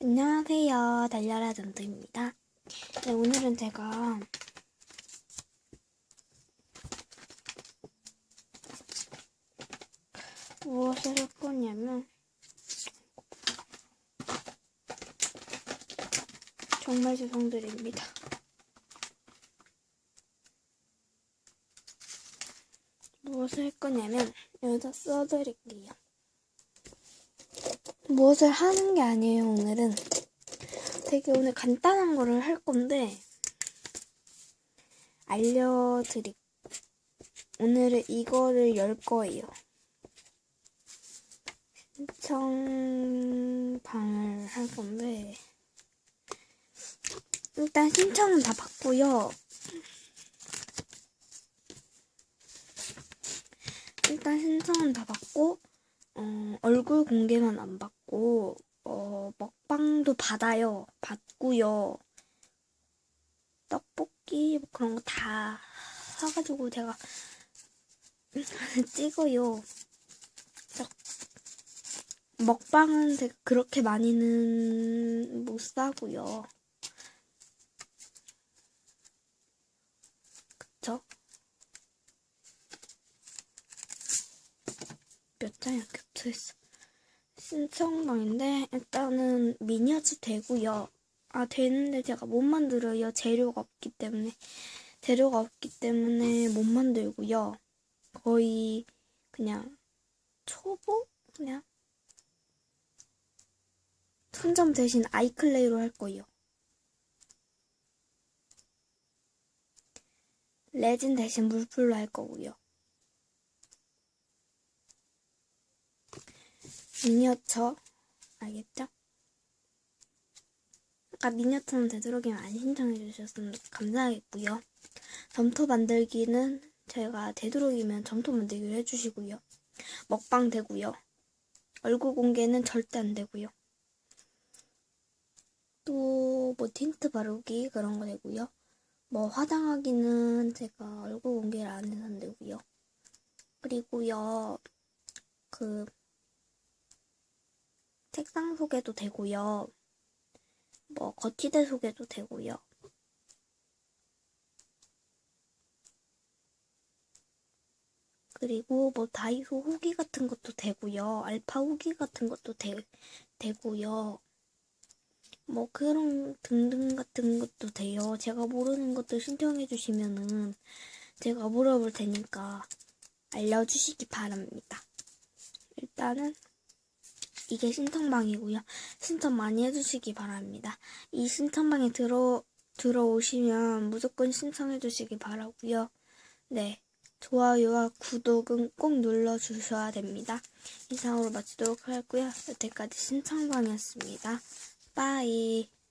안녕하세요. 달려라 점토입니다. 네, 오늘은 제가 무엇을 할 거냐면 정말 죄송드립니다. 무엇을 할 거냐면 여기다 써드릴게요. 무엇을 하는 게 아니에요, 오늘은. 되게 오늘 간단한 거를 할 건데, 알려드릴, 오늘은 이거를 열 거예요. 신청방을 할 건데, 일단 신청은 다 받고요. 일단 신청은 다 받고, 어, 얼굴 공개만 안 받고, 어, 먹방도 받아요. 받고요. 떡볶이, 뭐 그런 거 다 사가지고 제가 찍어요. 저- 먹방은 제가 그렇게 많이는 못 사고요. 그쵸? 몇 장이 겹쳐있어. 신청방인데 일단은 미니어처 되고요. 아 되는데 제가 못 만들어요. 재료가 없기 때문에 재료가 없기 때문에 못 만들고요. 거의 그냥 초보 그냥 천점 대신 아이클레이로 할 거예요. 레진 대신 물풀로 할 거고요. 미니어처 알겠죠? 아까 미니어처는 되도록이면 안 신청해 주셨으면 감사하겠고요. 점토 만들기는 제가 되도록이면 점토 만들기를 해주시고요. 먹방 되고요. 얼굴 공개는 절대 안 되고요. 또 뭐 틴트 바르기 그런 거 되고요. 뭐 화장하기는 제가 얼굴 공개를 안 해서 안 되고요. 그리고요. 그 책상 소개도 되고요. 뭐 거치대 소개도 되고요. 그리고 뭐 다이소 후기 같은 것도 되고요. 알파 후기 같은 것도 되, 되고요. 뭐 그런 등등 같은 것도 돼요. 제가 모르는 것도 신청해 주시면은 제가 물어볼 테니까 알려주시기 바랍니다. 일단은 이게 신청방이고요. 신청 많이 해주시기 바랍니다. 이 신청방에 들어, 들어오시면 무조건 신청해 주시기 바라고요. 네. 좋아요와 구독은 꼭 눌러주셔야 됩니다. 이상으로 마치도록 하고요. 여태까지 신청방이었습니다. 빠이.